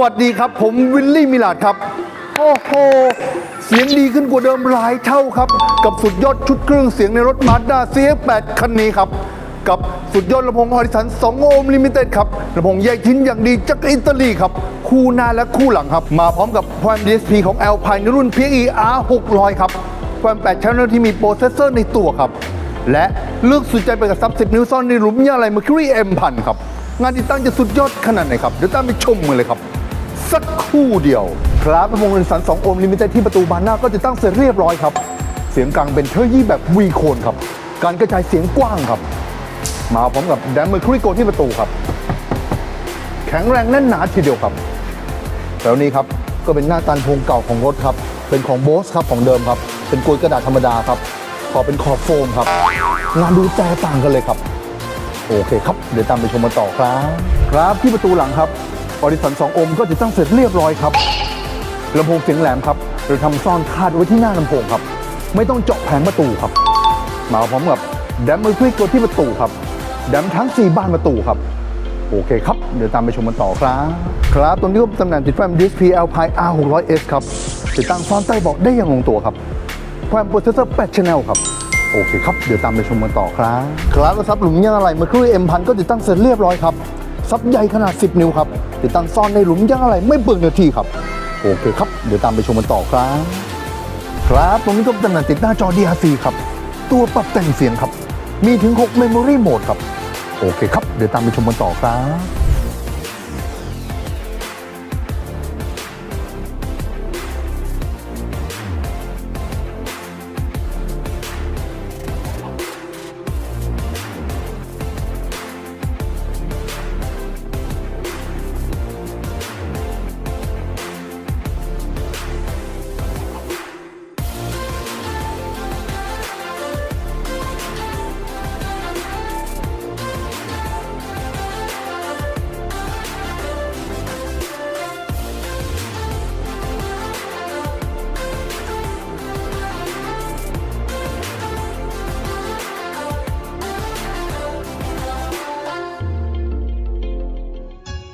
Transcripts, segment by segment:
วัสดีครับ ผมวิลลี่มิลาดครับ โอ้โห เสียงดีขึ้นกว่าเดิมหลายเท่าครับ กับสุดยอดชุดเครื่องเสียงในรถมาด้า CX8 คันนี้ครับ กับสุดยอดลำโพงฮอริสัน2โอห์มลิมิเต็ดครับลำโพงแยกชิ้นอย่างดีจากอิตาลีครับ คู่หน้าและคู่หลังครับ มาพร้อมกับแพม DSP ของ Alpine ในรุ่น PXE R600 ครับแพม8 Channel ที่มีโปรเซสเซอร์ในตัวครับ และเลือกสุดใจไปกับซับ10 นิ้วซ่อนในหลุมยาไหล Mercury M1000 ครับงานติดตั้งจะสุดยอดขนาดไหนครับ เดี๋ยวตามไปชมกันเลยครับ สักครู่เดียวครับลำโพงเรนสัน2โอมลิมิเต็ดที่ประตูบานหน้าก็จะตั้งเสร็จเรียบร้อยครับ เสียงกลางเป็นเทอร์ยี่แบบวีโคนครับ การกระจายเสียงกว้างครับ มาพร้อมกับแดมเมอร์คุริโกที่ประตูครับ แข็งแรงแน่นหนาทีเดียวครับ แล้วนี้ครับก็เป็นหน้าตันพงเก่าของรถครับ เป็นของโบสครับของเดิมครับ เป็นกลวยกระดาษธรรมดาครับ ขอเป็นขอบโฟมครับ งานดูแตกต่างกันเลยครับ โอเคครับ เดี๋ยวตามไปชมกันต่อครับ ครับที่ประตูหลังครับ ออริสัน2โอห์มก็ติดตั้งเสร็จเรียบร้อยครับลำโพงเสียงแหลมครับเราทำซ่อนคาดไว้ที่หน้าลำโพงครับ ไม่ต้องเจาะแผงประตูครับ มาพร้อมกับแดมมือควิกตัวที่ประตูครับแดมทั้ง 4 บ้านประตูครับ โอเคครับ เดี๋ยวตามไปชมกันต่อครับ ครับตรงนี้ก็เป็นตำแหน่งติดแฟ้ม DSP Alpine R600S ครับ ติดตั้งซ้อนใต้เบอกได้อย่างลงตัวครับแฟ้มโปรเซสเซอร์8 Channel ครับโอเคครับ เดี๋ยวตามไปชมกันต่อครับ ครับแล้วซับหลุมยางอะไหล่ Mercury M1000 ก็ติดตั้งเสร็จเรียบร้อยครับ ซับใหญ่ขนาด 10 นิ้วครับ ติดตั้งซ่อนในหลุมยางอะไรไม่เปลืองเนื้อที่ครับ โอเคครับ เดี๋ยวตามไปชมกันต่อครับ ครับตรงนี้ก็เป็นหน่งติดหน้าจอ DRC ครับ ตัวปรับแต่งเสียงครับ มีถึง 6 Memory Mode ครับ โอเคครับ เดี๋ยวตามไปชมกันต่อครับ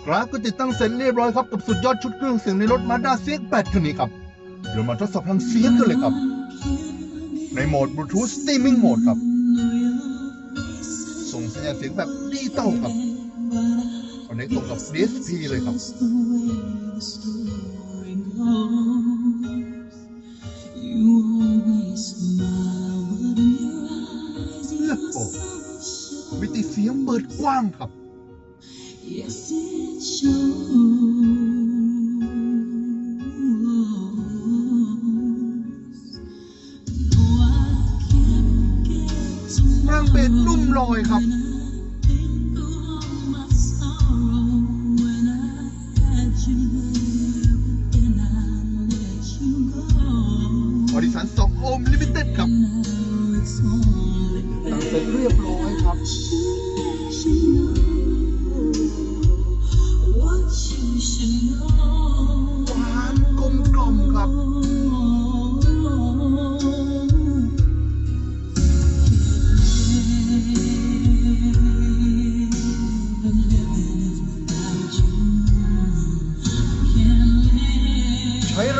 ครับก็ติดตั้งเสร็จเรียบร้อยครับกับสุดยอดชุดเครื่องเสียงในรถมาด้า CX-8 คันนี้ครับ เดี๋ยวมาทดสอบพลังเสียงกันเลยครับ ในโหมด Bluetooth Streaming Mode ครับ ส่งสัญญาณเสียงแบบดิจิตอลครับคอนเนคตรงกับ DSP เลยครับเลือกโอ้มิติเสียงเปิดกว้างครับ Yes, it shows. No, I can't get to ร่างเบสนุ่มลอยครับ think of all my sorrow when I had you there, but then I let you go. ออดิสัน2โอห์มลิมิเต็ดครับ Now it's only ตั้งเสร็จเรียบร้อยครับ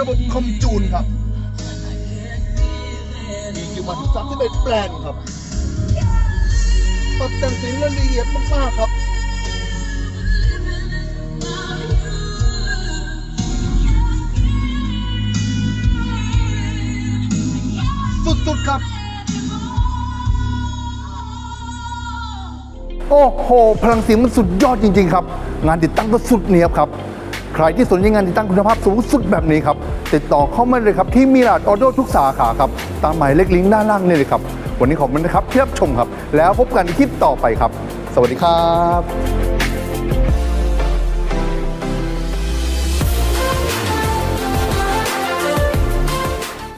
ระบบคอมจูนครับ มีอยู่มาถึง31แปลนครับปรับแต่งเสียงละเอียดมากๆครับสุดๆครับโอ้โห พลังเสียงมันสุดยอดจริง ๆ ครับ งานติดตั้งก็สุดเนียบครับ ใครที่สนใจงานติดตั้งคุณภาพสูงสุดแบบนี้ครับ ติดต่อเข้ามาเลยครับ ที่มีลาดออโดทุกสาขาครับ ตามหมายเลขลิงก์ด้านล่างนี่เลยครับ วันนี้ขอบคุณนะครับที่รับชมครับ แล้วพบกันในคลิปต่อไปครับ สวัสดีครับ